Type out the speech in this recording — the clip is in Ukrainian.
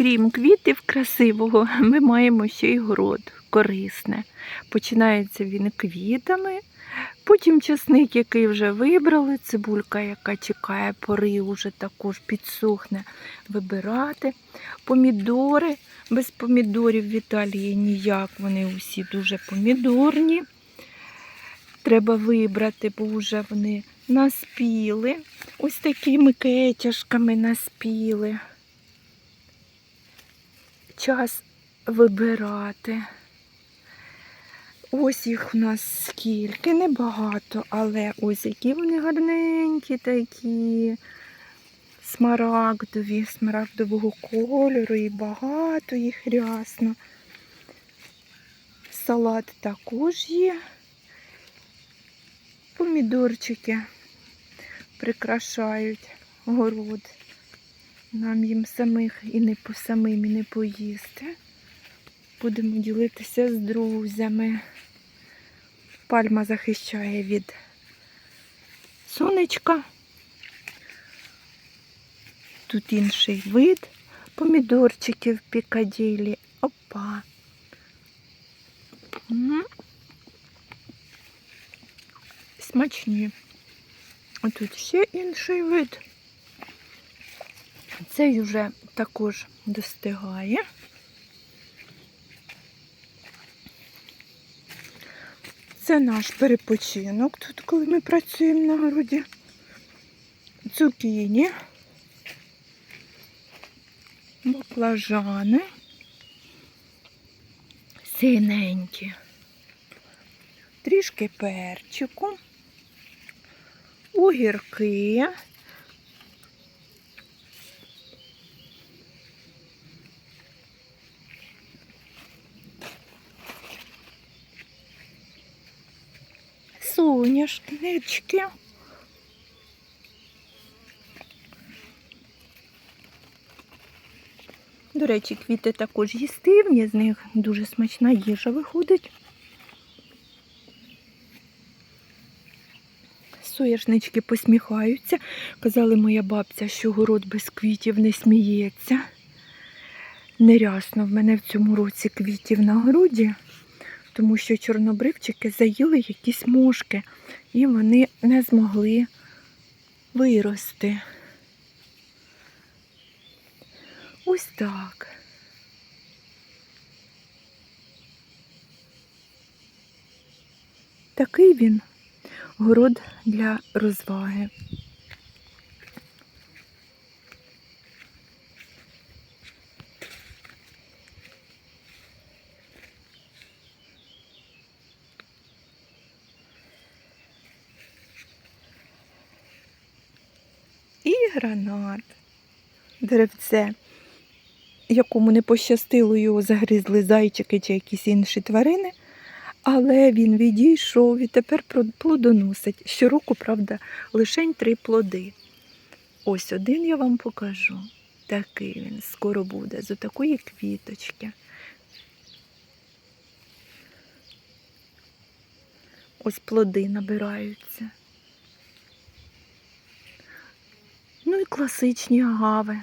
Окрім квітів красивого, ми маємо ще й город корисне. Починається він квітами, потім часник, який вже вибрали, цибулька, яка чекає пори, вже також підсохне вибирати. Помідори. Без помідорів в Італії ніяк, вони усі дуже помідорні. Треба вибрати, бо вже вони наспіли. Ось такими кетяшками наспіли. Час вибирати. Ось їх у нас скільки, небагато, але ось які вони гарненькі такі. Смарагдові, смарагдового кольору і багато їх рясно. Салат також є. Помідорчики прикрашають город. Нам їм самих і не по самим і не поїсти. Будемо ділитися з друзями. Пальма захищає від сонечка. Тут інший вид помідорчиків пікаділі. Опа. Смачні. А тут ще інший вид. Цей вже також достигає. Це наш перепочинок тут, коли ми працюємо на городі. Цукіні, баклажани, синенькі, трішки перчику, огірки. Соняшнички. До речі, квіти також їстивні, з них дуже смачна їжа виходить. Соняшнички посміхаються. Казали моя бабця, що город без квітів не сміється. Нерясно в мене в цьому році квітів на городі, тому що чорнобривчики заїли якісь мошки, і вони не змогли вирости. Ось так. Такий він город для розваги. Гранат. Деревце, якому не пощастило його загризли зайчики чи якісь інші тварини. Але він відійшов і тепер плодоносить. Щороку, правда, лишень три плоди. Ось один я вам покажу. Такий він скоро буде, з отакої квіточки. Ось плоди набираються. Ну і класичні агави.